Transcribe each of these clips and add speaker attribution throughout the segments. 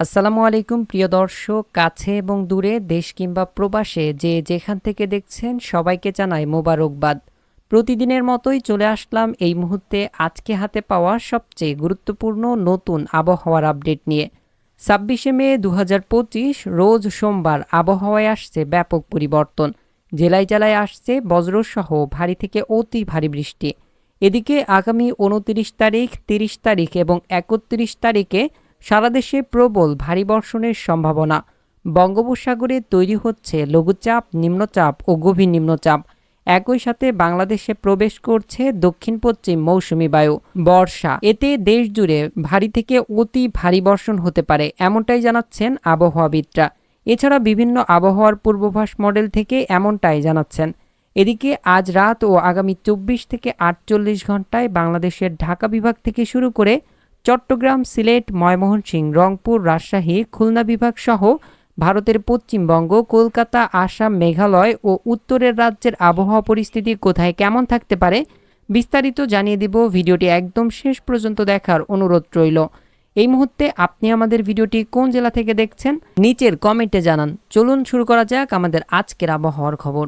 Speaker 1: আসসালামু আলাইকুম, প্রিয় দর্শক, কাছে এবং দূরে, দেশ কিংবা প্রবাসে যে যেখান থেকে দেখছেন, সবাইকে জানাই মোবারকবাদ। প্রতিদিনের মতোই চলে আসলাম এই মুহূর্তে আজকে হাতে পাওয়া সবচেয়ে গুরুত্বপূর্ণ নতুন আবহাওয়ার আপডেট নিয়ে। ছাব্বিশে মে দু হাজার পঁচিশ, রোজ সোমবার আবহাওয়ায় আসছে ব্যাপক পরিবর্তন। জেলায় জেলায় আসছে বজ্রসহ ভারী থেকে অতি ভারী বৃষ্টি। এদিকে আগামী উনত্রিশ তারিখ, তিরিশ তারিখ এবং একত্রিশ তারিখে সারা দেশে প্রবল ভারী বর্ষণের সম্ভাবনা। বঙ্গোপসাগরে তৈরি হচ্ছে লঘুচাপ, নিম্নচাপ ও গভীর নিম্নচাপ। একই সাথে বাংলাদেশে প্রবেশ করছে দক্ষিণ পশ্চিম মৌসুমি বায়ু, বর্ষা। এতে দেশ জুড়ে ভারী থেকে অতি ভারী বর্ষণ হতে পারে, এমনটাই জানাচ্ছেন আবহাওয়াবিদরা। এছাড়া বিভিন্ন আবহাওয়ার পূর্বাভাস মডেল থেকে এমনটাই জানাচ্ছেন। এদিকে আজ রাত ও আগামী চব্বিশ থেকে আটচল্লিশ ঘন্টায় বাংলাদেশের ঢাকা বিভাগ থেকে শুরু করে চট্টগ্রাম, সিলেট, ময়মনসিংহ, রংপুর, রাজশাহী, খুলনা বিভাগ সহ ভারতের পশ্চিমবঙ্গ, কলকাতা, আসাম, মেঘালয় ও উত্তরের রাজ্যের আবহাওয়া পরিস্থিতি কোথায় কেমন থাকতে পারে বিস্তারিত জানিয়ে দিব। ভিডিওটি একদম শেষ পর্যন্ত দেখার অনুরোধ রইল। এই মুহূর্তে আপনি আমাদের ভিডিওটি কোন জেলা থেকে দেখছেন, নিচের কমেন্টে জানান। চলুন শুরু করা যাক আমাদের আজকের আবহাওয়ার খবর।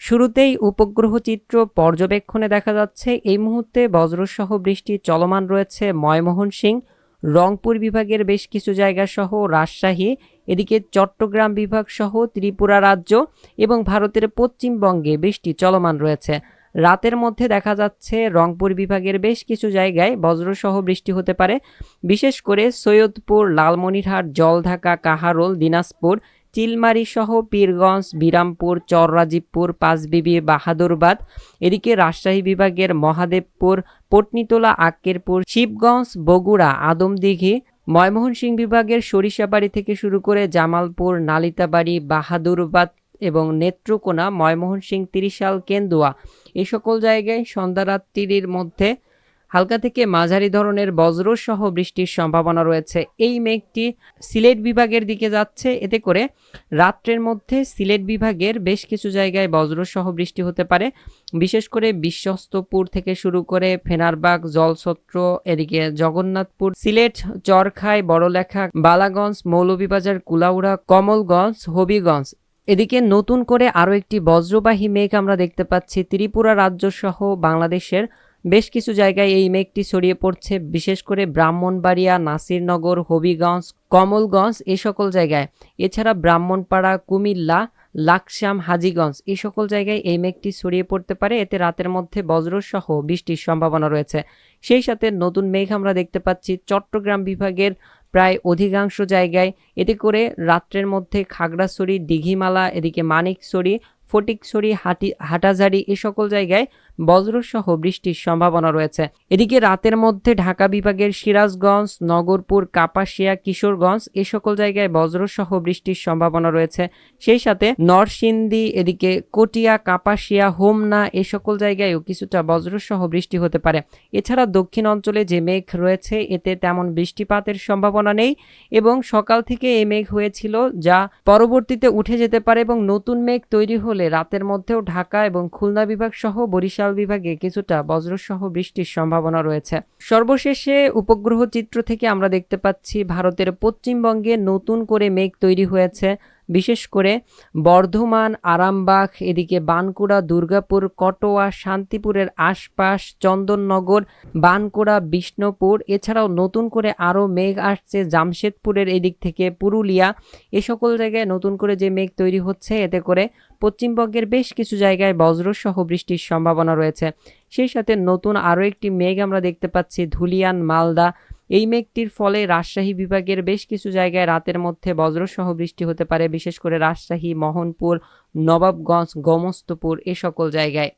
Speaker 1: শুরুতেই উপগ্রহ চিত্র পর্যবেক্ষণে দেখা যাচ্ছে। এই মুহূর্তে বজ্রসহ বৃষ্টি চলমান রয়েছে ময়মোহন সিং রংপুর বিভাগের বেশ কিছু জায়গা সহ রাজশাহী, এদিকে চট্টগ্রাম বিভাগ সহ ত্রিপুরা রাজ্য এবং ভারতের পশ্চিমবঙ্গে বৃষ্টি চলমান রয়েছে। রাতের মধ্যে দেখা যাচ্ছে রংপুর বিভাগের বেশ কিছু জায়গায় বজ্রসহ বৃষ্টি হতে পারে। বিশেষ করে সৈয়দপুর, লালমনিরহাট, জলঢাকা, কাহারোল, দিনাজপুর চিলমারি সহ পীরগঞ্জ, বিরামপুর, চররাজীবপুর, পাঁচবিবি, বাহাদুরবাদ, এদিকে রাজশাহী বিভাগের মহাদেবপুর, পটনিতলা, আক্কেরপুর, শিবগঞ্জ, বগুড়া, আদমদিঘি ময়মোহনসিংহ বিভাগের সরিষাবাড়ি থেকে শুরু করে জামালপুর, নালিতাবাড়ি, বাহাদুরবাদ এবং নেত্রকোনা ময়মোহনসিংহ ত্রিশাল, কেন্দুয়া। এই সকল জায়গায় সন্ধ্যারাত্রির মধ্যে হালকা থেকে মাঝারি ধরনের বজ্রসহ বৃষ্টির সম্ভাবনা রয়েছে। এই মেঘটি সিলেট বিভাগের দিকে যাচ্ছে। এতে করে রাত্রের মধ্যে সিলেট বিভাগের বেশ কিছু জায়গায় বজ্রসহ বৃষ্টি হতে পারে। বিশেষ করে বিশ্বস্তপুর থেকে শুরু করে ফেনারবাগ, জলছত্র, এদিকে জগন্নাথপুর, সিলেট, চরখাই, বড়লেখা, বালাগঞ্জ, মৌলভীবাজার, কুলাউড়া, কমলগঞ্জ, হবিগঞ্জ। এদিকে নতুন করে আরও একটি বজ্রবাহী মেঘ আমরা দেখতে পাচ্ছি। ত্রিপুরা রাজ্য সহ বাংলাদেশের বেশ কিছু জায়গায় এই মেঘটি ছড়িয়ে পড়ছে, বিশেষ করে ব্রাহ্মণবাড়িয়া, নাসিরনগর, হবিগঞ্জ, কমলগঞ্জ এ সকল জায়গায়। এছাড়া ব্রাহ্মণপাড়া, কুমিল্লা, লাকসাম, হাজিগঞ্জ এই সকল জায়গায় এই মেঘটি ছড়িয়ে পড়তে পারে। এতে রাতের মধ্যে বজ্রসহ বৃষ্টির সম্ভাবনা রয়েছে। সেই সাথে নতুন মেঘ আমরা দেখতে পাচ্ছি। চট্টগ্রাম বিভাগের প্রায় অধিকাংশ জায়গায় এতে করে রাত্রের মধ্যে খাগড়াছড়ি, দিঘিমালা, এদিকে মানিকছড়ি ফটিকছড়ি, হাটি, হাটাজারি এ সকল জায়গায় বজ্রসহ বৃষ্টির সম্ভাবনা রয়েছে। এদিকে রাতের মধ্যে ঢাকা বিভাগের সিরাজগঞ্জ, নগরপুর, কাপাসিয়া, কিশোরগঞ্জ এ সকল জায়গায় বজ্রসহ বৃষ্টির সম্ভাবনা রয়েছে। সেই সাথে নরসিংদী, এদিকে কটিয়া, কাপাসিয়া, হোমনা এ সকল জায়গায়ও কিছুটা বজ্রসহ বৃষ্টি হতে পারে। এছাড়া দক্ষিণ অঞ্চলে যে মেঘ রয়েছে, এতে তেমন বৃষ্টিপাতের সম্ভাবনা নেই এবং সকাল থেকে এই মেঘ হয়েছিল, যা পরবর্তীতে উঠে যেতে পারে এবং নতুন মেঘ তৈরি হলে রাতের মধ্যেও ঢাকা এবং খুলনা বিভাগ সহ বরিশাল বিভাগে কিছুটা বজ্রসহ বৃষ্টির সম্ভাবনা রয়েছে। সর্বশেষে উপগ্রহ চিত্র থেকে আমরা দেখতে পাচ্ছি, ভারতের পশ্চিমবঙ্গে নতুন করে মেঘ তৈরি হয়েছে। বিশেষ করে বর্ধমান, আরামবাগ, এদিকে বানকুড়া দুর্গাপুর, কটোয়া, শান্তিপুরের আশপাশ, চন্দননগর বানকুড়া বিষ্ণুপুর, এছাড়াও নতুন করে আরও মেঘ আসছে জামশেদপুরের এদিক থেকে পুরুলিয়া। এ সকল জায়গায় নতুন করে যে মেঘ তৈরি হচ্ছে, এতে করে পশ্চিমবঙ্গের বেশ কিছু জায়গায় বজ্রসহ বৃষ্টির সম্ভাবনা রয়েছে। সেই সাথে নতুন আরও একটি মেঘ আমরা দেখতে পাচ্ছি ধুলিয়ান, মালদা এই মেঘটির ফলে রাজশাহী বিভাগের বেশ কিছু জায়গায় রাতের মধ্যে বজ্রসহ বৃষ্টি হতে পারে, বিশেষ করে রাজশাহী, মোহনপুর, নবাবগঞ্জ, গমস্তপুর এ সকল জায়গায়।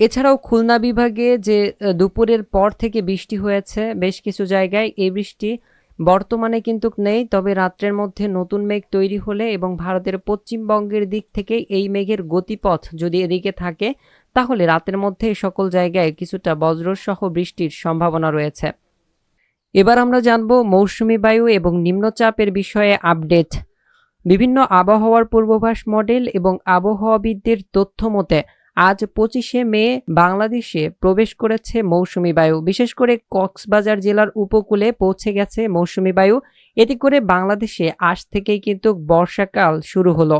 Speaker 1: এছাড়াও খুলনা বিভাগে যে দুপুরের পর থেকে বৃষ্টি হয়েছে বেশ কিছু জায়গায়, এই বৃষ্টি বর্তমানে কিন্তু নেই, তবে রাত্রের মধ্যে নতুন মেঘ তৈরি হলে এবং ভারতের পশ্চিমবঙ্গের দিক থেকে এই মেঘের গতিপথ যদি এদিকে থাকে, তাহলে রাতের মধ্যে সকল জায়গায় কিছুটা বজ্রসহ বৃষ্টির সম্ভাবনা রয়েছে। এবার আমরা জানব মৌসুমি বায়ু এবং নিম্নচাপের বিষয়ে আপডেট। বিভিন্ন আবহাওয়ার পূর্বাভাস মডেল এবং আবহাওয়াবিদদের তথ্য মতে, আজ পঁচিশে মে বাংলাদেশে প্রবেশ করেছে মৌসুমি বায়ু। বিশেষ করে কক্সবাজার জেলার উপকূলে পৌঁছে গেছে মৌসুমি বায়ু। এতে করে বাংলাদেশে আজ থেকেই কিন্তু বর্ষাকাল শুরু হলো।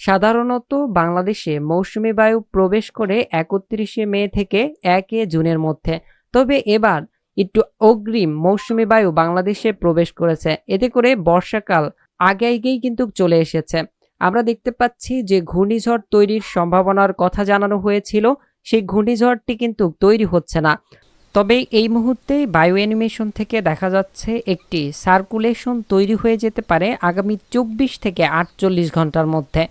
Speaker 1: সাধারণত বাংলাদেশে মৌসুমি বায়ু প্রবেশ করে একত্রিশে মে থেকে একে জুনের মধ্যে। তবে এবার একটু অগ্রিম মৌসুমি বায়ু বাংলাদেশে প্রবেশ করেছে। এতে করে বর্ষাকাল আগে আগেই কিন্তু চলে এসেছে। আমরা দেখতে পাচ্ছি যে ঘূর্ণিঝড় তৈরির সম্ভাবনার কথা জানানো হয়েছিল। সেই ঘূর্ণিঝড়টি কিন্তু তৈরি হচ্ছে না। তবে এই মুহূর্তে বায়ু অ্যানিমেশন থেকে দেখা যাচ্ছে একটি সার্কুলেশন তৈরি হয়ে যেতে পারে আগামী চব্বিশ থেকে আটচল্লিশ ঘণ্টার মধ্যে।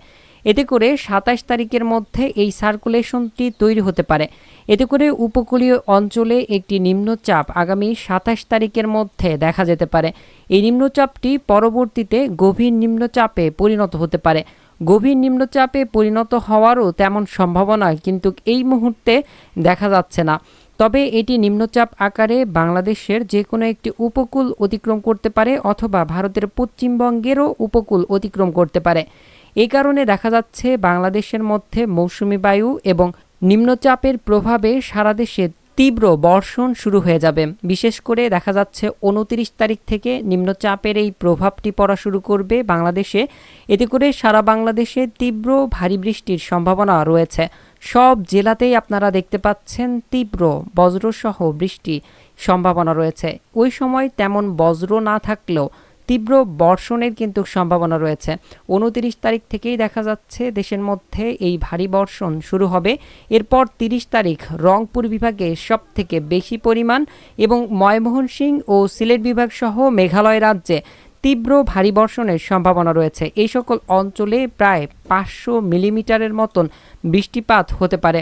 Speaker 1: এতে করে সাতাশ তারিখের মধ্যে এই সার্কুলেশনটি তৈরি হতে পারে। এতে করে উপকূলীয় অঞ্চলে একটি নিম্নচাপ আগামী সাতাশ তারিখের মধ্যে দেখা যেতে পারে। এই নিম্নচাপটি পরবর্তীতে গভীর নিম্নচাপে পরিণত হতে পারে। গভীর নিম্নচাপে পরিণত হওয়ারও তেমন সম্ভাবনা কিন্তু এই মুহূর্তে দেখা যাচ্ছে না। তবে এটি নিম্নচাপ আকারে বাংলাদেশের যে কোনো একটি উপকূল অতিক্রম করতে পারে অথবা ভারতের পশ্চিমবঙ্গেরও উপকূল অতিক্রম করতে পারে। এই কারণে দেখা যাচ্ছে বাংলাদেশের মধ্যে মৌসুমি বায়ু এবং নিম্নচাপের প্রভাবে সারা দেশে তীব্র বর্ষণ শুরু হয়ে যাবে। বিশেষ করে দেখা যাচ্ছে উনতিরিশ তারিখ থেকে নিম্নচাপের এই প্রভাবটি পড়া শুরু করবে বাংলাদেশে। এতে করে সারা বাংলাদেশে তীব্র ভারী বৃষ্টির সম্ভাবনা রয়েছে। সব জেলাতেই আপনারা দেখতে পাচ্ছেন তীব্র বজ্রসহ বৃষ্টি সম্ভাবনা রয়েছে। ওই সময় তেমন বজ্র না থাকলেও তীব্র বর্ষণের কিন্তু সম্ভাবনা রয়েছে। উনতিরিশ তারিখ থেকেই দেখা যাচ্ছে দেশের মধ্যে এই ভারী বর্ষণ শুরু হবে। এরপর তিরিশ তারিখ রংপুর বিভাগে সব থেকে বেশি পরিমাণ এবং ময়মোহন ও সিলেট বিভাগ সহ মেঘালয় রাজ্যে তীব্র ভারী বর্ষণের সম্ভাবনা রয়েছে। এই সকল অঞ্চলে প্রায় পাঁচশো মিলিমিটারের মতন বৃষ্টিপাত হতে পারে।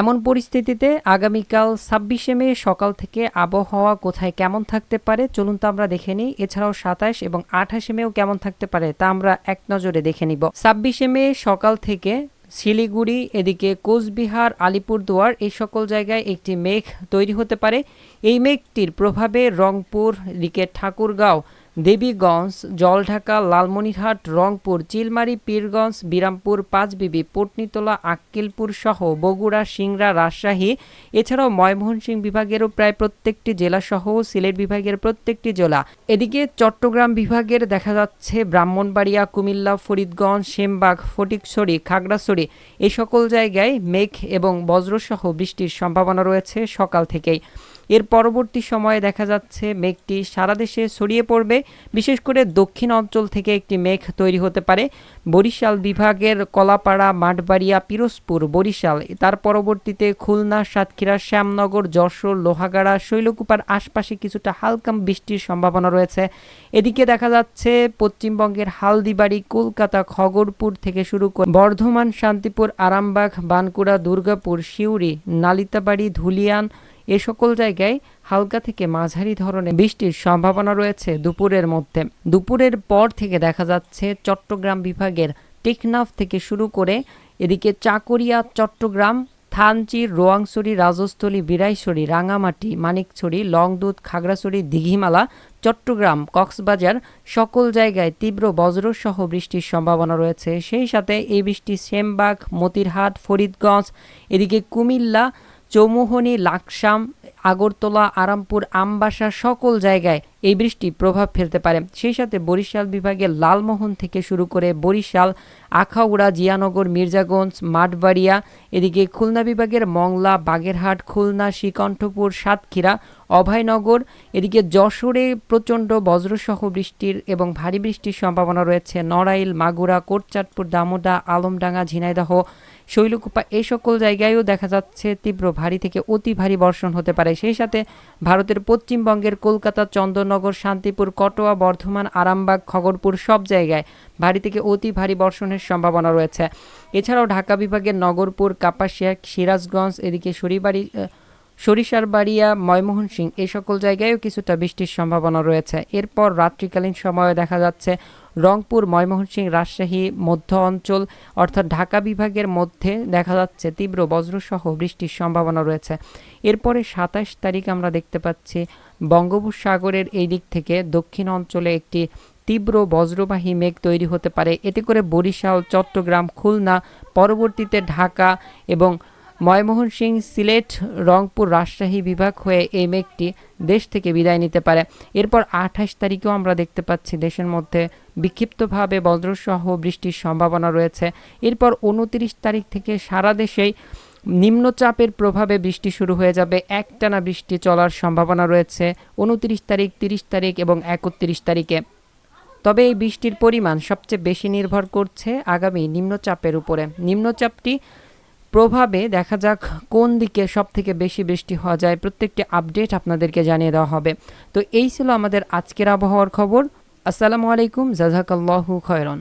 Speaker 1: এমন পরিস্থিতিতে আগামীকাল ছাব্বিশে মে সকাল থেকে আবহাওয়া কোথায় কেমন থাকতে পারে, চলুন তো আমরা দেখে নিই। এছাড়াও সাতাশ এবং আঠাশে মেও কেমন থাকতে পারে তা আমরা এক নজরে দেখে নিব। ছাব্বিশে মে সকাল থেকে শিলিগুড়ি, এদিকে কোচবিহার, আলিপুরদুয়ার এই সকল জায়গায় একটি মেঘ তৈরি হতে পারে। এই মেঘটির প্রভাবে রংপুর এদিকে ঠাকুরগাঁও, দেবীগঞ্জ, জলঢাকা, লালমনিরহাট, রংপুর, চিলমারি, পীরগঞ্জ, বিরামপুর, পাঁচবিবি, পটনিতলা, আক্কেলপুর সহ বগুড়া, সিংড়া, রাজশাহী, এছাড়াও ময়মোহনসিংহ বিভাগেরও প্রায় প্রত্যেকটি জেলা সহ সিলেট বিভাগের প্রত্যেকটি জেলা। এদিকে চট্টগ্রাম বিভাগের দেখা যাচ্ছে ব্রাহ্মণবাড়িয়া, কুমিল্লা, ফরিদগঞ্জ, সেমবাগ, ফটিকছড়ি, খাগড়াছড়ি এই সকল জায়গায় মেঘ এবং বজ্রসহ বৃষ্টির সম্ভাবনা রয়েছে সকাল থেকেই। এর পরবর্তী সময়ে দেখা যাচ্ছে মেঘটি সারা দেশে ছড়িয়ে পড়বে। বিশেষ করে দক্ষিণ অঞ্চল থেকে একটি মেঘ তৈরি হতে পারে। বরিশাল বিভাগের কলাপাড়া, মাঠবাড়িয়া, পিরোজপুর, বরিশাল। তার পরবর্তীতে খুলনা, সাতক্ষীরা, শ্যামনগর, যশোর, লোহাগাড়া, শৈলকুপার আশপাশে কিছুটা হালকা বৃষ্টির সম্ভাবনা রয়েছে। এদিকে দেখা যাচ্ছে পশ্চিমবঙ্গের হালদিবাড়ি, কলকাতা, খগরপুর থেকে শুরু করে বর্ধমান, শান্তিপুর, আরামবাগ বানকুড়া দুর্গাপুর শিউরি নালিতাবাড়ি, ধুলিয়ান এ সকল জায়গায় হালকা থেকে মাঝারি ধরনের বৃষ্টির সম্ভাবনা রয়েছে দুপুরের মধ্যে। দুপুরের পর থেকে দেখা যাচ্ছে চট্টগ্রাম বিভাগের টেকনাফ থেকে শুরু করে এদিকে চাকরিয়া, চট্টগ্রাম থানচির রোয়াংছড়ি, রাজস্থলী, বিরাইছড়ি, রাঙামাটি, মানিকছড়ি লংদুধ খাগড়াছড়ি, দিঘিমালা, চট্টগ্রাম, কক্সবাজার সকল জায়গায় তীব্র বজ্রসহ বৃষ্টির সম্ভাবনা রয়েছে। সেই সাথে এই বৃষ্টি সেমবাগ মতিরহাট, ফরিদগঞ্জ, এদিকে কুমিল্লা চৌমুহনী, লাকসাম, আগরতলা, আরামপুর, আমবাসা সকল জায়গায় এই বৃষ্টি প্রভাব ফেলতে পারে। সেই সাথে বরিশাল বিভাগের লালমোহন থেকে শুরু করে বরিশাল, আখাউড়া, জিয়ানগর, মির্জাগঞ্জ, মাঠবাড়িয়া, এদিকে খুলনা বিভাগের মংলা, বাগেরহাট, খুলনা, শ্রীকণ্ঠপুর, সাতক্ষীরা, অভয়নগর, এদিকে যশোরে প্রচণ্ড বজ্রসহ বৃষ্টির এবং ভারী বৃষ্টির সম্ভাবনা রয়েছে। নড়াইল, মাগুরা, কোটচাঁদপুর, দামোদা, আলমডাঙ্গা, ঝিনাইদহ শৈলকুপা এই সকল জায়গায়ও দেখা যাচ্ছে তীব্র ভারী থেকে অতি ভারী বর্ষণ হতে পারে। সেই সাথে ভারতের পশ্চিমবঙ্গের কলকাতা চন্দননগর শান্তিপুর, কটোয়া, বর্ধমান, আরামবাগ, খগরপুর সব জায়গায় ভারী থেকে অতি ভারী বর্ষণের সম্ভাবনা রয়েছে। এছাড়াও ঢাকা বিভাগের নগরপুর, কাপাসিয়া, সিরাজগঞ্জ, এদিকে শরীবাড়ি সরিষারবাড়িয়া ময়মোহন সিং এই সকল জায়গায়ও কিছুটা বৃষ্টির সম্ভাবনা রয়েছে। এরপর রাত্রিকালীন সময়ে দেখা যাচ্ছে, রংপুর ময়মনসিংহ রাজশাহী, মধ্য অঞ্চল অর্থাৎ ঢাকা বিভাগের মধ্যে দেখা যাচ্ছে তীব্র বজ্রসহ বৃষ্টির সম্ভাবনা রয়েছে। এরপরে সাতাশ তারিখ আমরা দেখতে পাচ্ছি, বঙ্গোপসাগরের এই দিক থেকে দক্ষিণ অঞ্চলে একটি তীব্র বজ্রবাহী মেঘ তৈরি হতে পারে। এতে করে বরিশাল, চট্টগ্রাম, খুলনা, পরবর্তীতে ঢাকা এবং ময়মনসিংহ সিলেট, রংপুর রাজশাহী বিভাগ হয়ে এই মেঘটি দেশ থেকে বিদায় নিতে পারে। এরপর আঠাশ তারিখেও আমরা দেখতে পাচ্ছি দেশের মধ্যে বিক্ষিপ্তভাবে বজ্রসহ বৃষ্টির সম্ভাবনা রয়েছে। এরপর উনত্রিশ তারিখ থেকে সারা দেশেই নিম্নচাপের প্রভাবে বৃষ্টি শুরু হয়ে যাবে। একটানা বৃষ্টি চলার সম্ভাবনা রয়েছে উনত্রিশ তারিখ, তিরিশ তারিখ এবং একত্রিশ তারিখে। তবে এই বৃষ্টির পরিমাণ সবচেয়ে বেশি নির্ভর করছে আগামী নিম্নচাপের উপরে। নিম্নচাপটি প্রভাবে দেখা যাক কোন দিকে সব থেকে বেশি বৃষ্টি হওয়া যায়। প্রত্যেকটি আপডেট আপনাদেরকে জানিয়ে দেওয়া হবে। তো এই ছিল আমাদের আজকের আবহাওয়ার খবর। আসসালামু আলাইকুম, জাজাকাল্লাহু খয়রন।